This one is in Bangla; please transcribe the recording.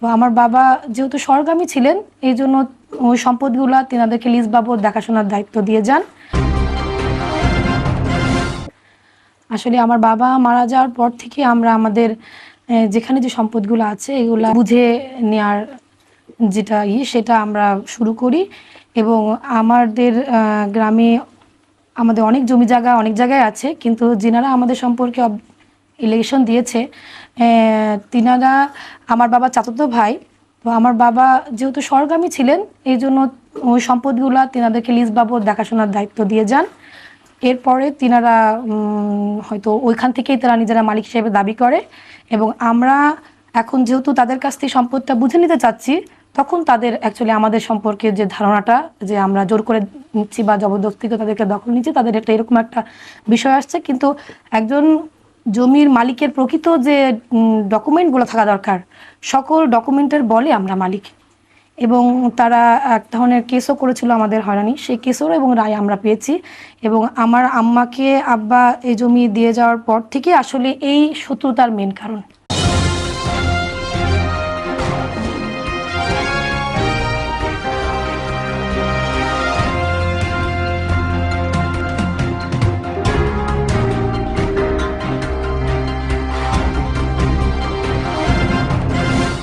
তো আমার বাবা যেহেতু স্বর্গামী ছিলেন, এই জন্য ওই সম্পদগুলা তেনাদেরকে লিজ বাবদ দেখাশোনার দায়িত্ব দিয়ে যান। আসলে আমার বাবা মারা যাওয়ার পর থেকে আমরা আমাদের যেখানে যে সম্পদগুলো আছে, এগুলা বুঝে নেওয়ার যেটা ইয়ে সেটা আমরা শুরু করি। এবং আমাদের গ্রামে আমাদের অনেক জমি জায়গা অনেক জায়গায় আছে, কিন্তু যেনারা আমাদের সম্পর্কে ইলেকশন দিয়েছে। তিনারা আমার বাবা চাচাতো ভাই, তো আমার বাবা যেহেতু স্বর্গামী ছিলেন, এই জন্য ওই সম্পদগুলো তিনাদেরকে লিজ বাবদ দেখাশোনার দায়িত্ব দিয়ে যান। এরপরে তিনারা হয়তো ওইখান থেকেই তারা নিজেরা মালিক হিসেবে দাবি করে এবং আমরা এখন যেহেতু তাদের কাছ থেকে সম্পদটা বুঝে নিতে চাচ্ছি, তখন তাদের অ্যাকচুয়ালি আমাদের সম্পর্কে যে ধারণাটা যে আমরা জোর করে নিচ্ছি বা জবরদস্তিতে তাদেরকে দখল নিচ্ছি, তাদের একটা এরকম একটা বিষয় আসছে। কিন্তু একজন জমির মালিকের প্রকৃত যে ডকুমেন্টগুলো থাকা দরকার, সকল ডকুমেন্টের বলে আমরা মালিক। এবং তারা এক ধরনের কেসও করেছিল আমাদের হয়রানি। সেই কেসেরও এবং রায় আমরা পেয়েছি। এবং আমার আম্মাকে আব্বা এই জমি দিয়ে যাওয়ার পর থেকে আসলে এই শত্রুতার মেন কারণ।